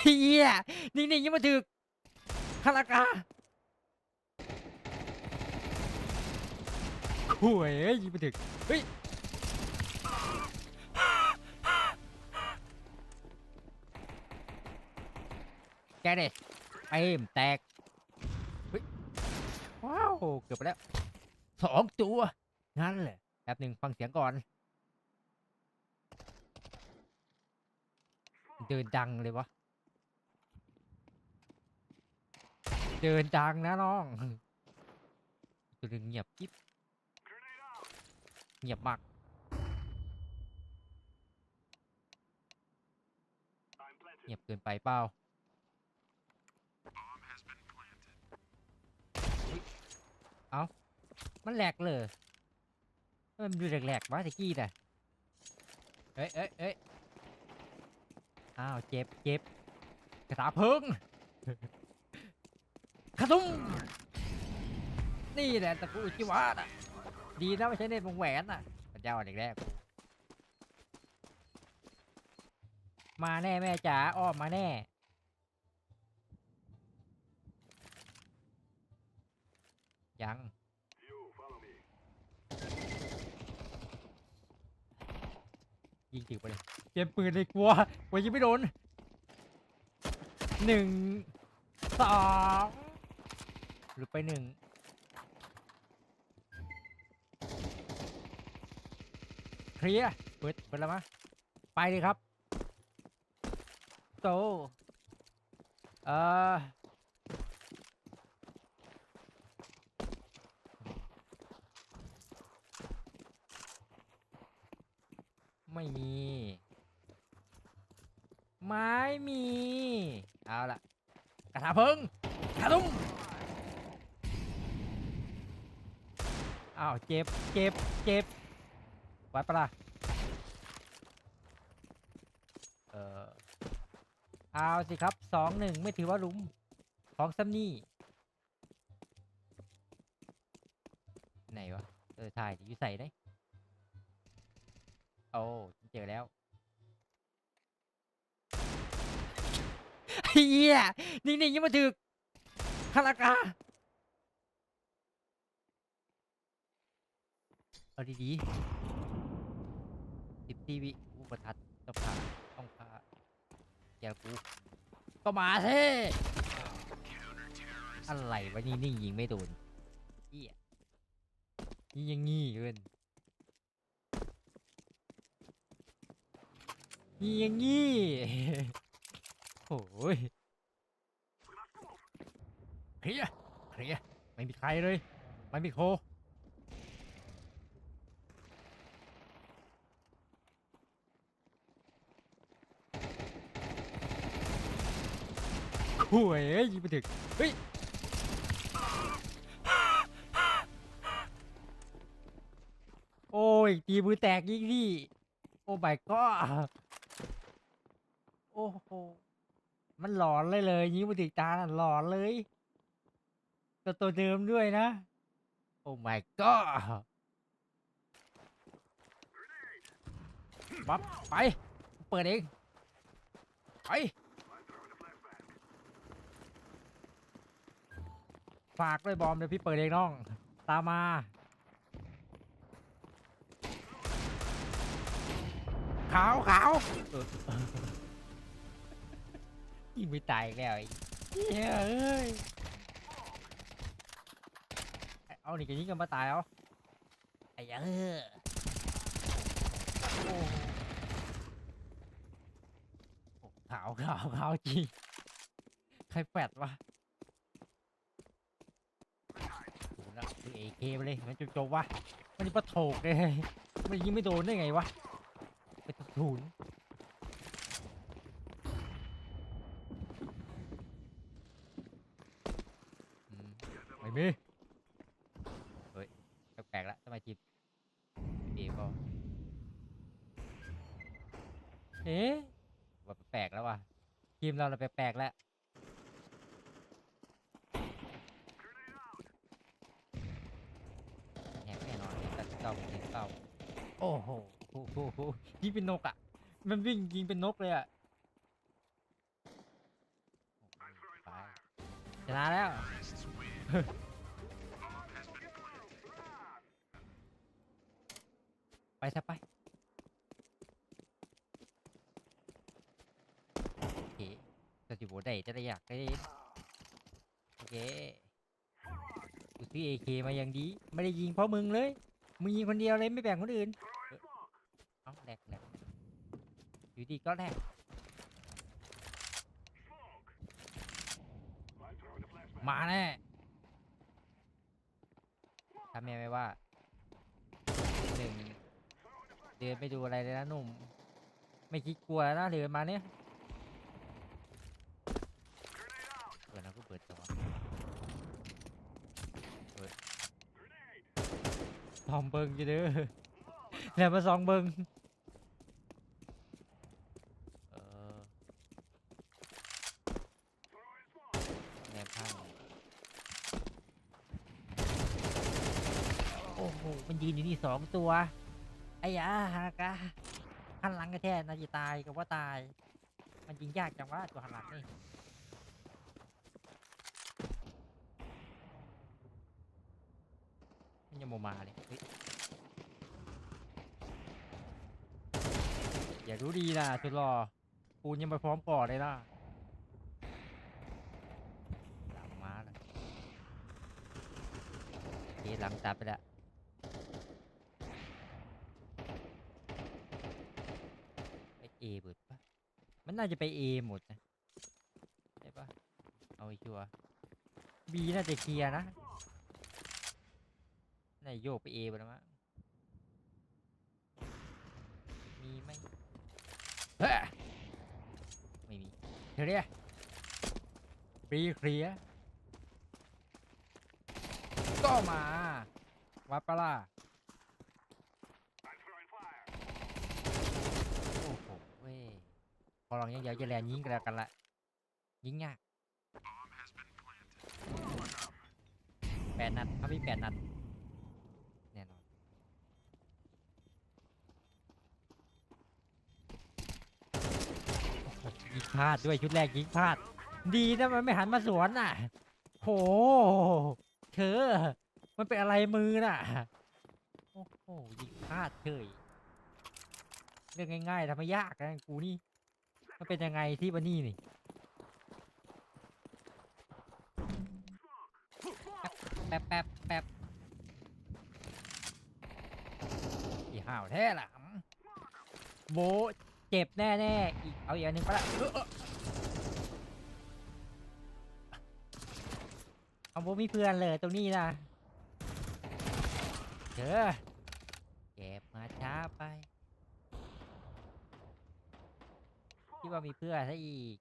เฮียนิ่งๆยังมาถึกคารากาข่วยเอ้ยยิงมาถึกเฮ้ยแกเด็เอ้มแตกเฮ้ยว้าว เกือบไปแล้วสองตัว งั้นเลยแป๊บหนึ่งฟังเสียงก่อน เดินดังเลยวะ เดินดังนะน้องตัวหนึ่งเงียบกิ๊บเงียบมากเงียบเกินไปเปล่าเอ้า มันแหลกเลยมันดูแหลกๆวะตะกี้น่ะเอ้ยเอ้ยเอ้ยอ้าว เจ็บเจ็บกระตาเพิง ขะตุ้มนี่แหละตะปูอุจิวะน่ะ ดีนะไม่ใช่เน็ตวงแหวนน่ะพระเจ้าเด็กแรกมาแน่แม่จ๋าอ้อมมาแน่ ยัง ยิงถึงไปเลยเก็บปืนเลยกลัวกลัวยิงไม่โดนหนึ่งสอง หรือไปหนึ่งเคลียร์เปิดเปิดแล้วมะไปเลยครับ โตเอ่อไม่มี ไม้มี เอาละกระถาเพิงกระตุ้ม อ้าวเจ็บเจ็บเจ็บวัดปะล่ะเออเอาสิครับสองหนึ่งไม่ถือว่าลุมของซัมนี่ไหนวะ เออถ่ายอยู่ใส่ได้โอ้เจอแล้วเฮียนิ่งๆยังมาถึกคารากา เอาดีๆสิบทีวิอุปทัดต้องพาต้องพาอย่ากูก็มาเท่อะไรวะนี่นิ่ยิงไม่โดนเฮียนี่ยังงี้เกินนี่ยังงี้โอ้ยเคลียเคลียไม่มีใครเลยไม่มีโค ข่วยเอ้ยยิงไปถึงเฮ้ยโอ้ยตีมือแตกยิงพี่ โอ้ my god โอ้โหมันหลอนเลยเลยยิงไปถึงตาน่ะหลอนเลยตัวตัวเดิมด้วยนะ โอ้ my god ปั๊บไป เปิดเอง ไป ฝากด้วยบอมเดี๋ยวพี่เปิดเองน้อง ตามมา ขาวขาวเออยิงไม่ตายอีกแล้วไอ้เหี้ยเอ้ย เอานี่ก็ยิงกันมาตายเอาไอ้เออโอ้โอ้ขาวขาวขาวจริง ใครแปดวะ เอเคไปเลยมันจุจบๆวะมันนี่ปะโถกเลยมันยิงไม่โดนได้ไงวะเป็นศูนย์อืมไม่มีแปลกๆล้วทำไมทีมดีก็เอ๊ะแปลกแล้วว่ะทีมเราเราแปลกๆแล้ว แหกแน่นอนเลยตัดเต้ายิงเต้า โอ้โหโอ้โหยิงเป็นนกอะ มันวิ่งยิงเป็นนกเลยอะชนะแล้ว ไปซะไปโอเคก็สิบได้จะได้อยากได้โอเคกูซื้อเอเคมาอย่างดี ไม่ได้ยิงเพราะมึงเลย มึงยิงคนเดียวเลยไม่แบ่งคนอื่น เอ้ยเอ้าแหลกแหลก อยู่ดีก็แหลกมาแน่ทำแม่ไว้ว่าหนึ่งเดินไปดูอะไรเลยนะหนุ่ม ไม่คิดกลัวนะเดินมาเนี่ยเปิดแล้วก็เปิดจอเปิดซองเบิงอยู่เด้อแล้วมาซองเบิงเออแนบข้างโอ้โห มันยืนอยู่นี่สองตัว ไอ้ยาฮากะหันหลังก็แท้นาจะตายกับว่าตาย มันยิงยากจังว่าตัวหันหลังนี่มันยังโมมาเลยเฮ้ยอย่ารู้ดีนะสุดรอปูนยังไปพร้อมก่อนเลยนะหลังมาเลยเฮ้หลังตัดไปแล้ว ไปเอ หมดปะมันน่าจะไปเอหมดนะใช่ปะเอาให้ชัวบีน่าจะเคลียร์นะน่าโยกไปเอไปแล้วมั้งมีไหมเฮ้ไม่มีเธอเนี่ยบีเคลียร์ก็มาวัดปะล่ะ โอ้โหเว้ย พอลองยังเดี๋ยวจะแลยิงกันแล้วกันละยิงยากแปดนัดถ้ามีแปดนัดแน่นอนยิงพลาดด้วยชุดแรกยิงพลาด ดีนะมันไม่หันมาสวนน่ะโหเธอมันเป็นอะไรมือน่ะโอ้โหยิงพลาดเฉยเรื่องง่ายๆทำไมยากนะกูนี่ มันเป็นยังไงที่บันนี่นี่แป๊บแป๊บแป๊บอีห่าวแท้หละโบเจ็บแน่ๆอีกเอาอีกอันหนึงก็ละเออเออเอาโบมีเพื่อนเลยตรงนี้นะเจอเก็บมาช้าไป คิด ว่ามีเพื่อนซะอีก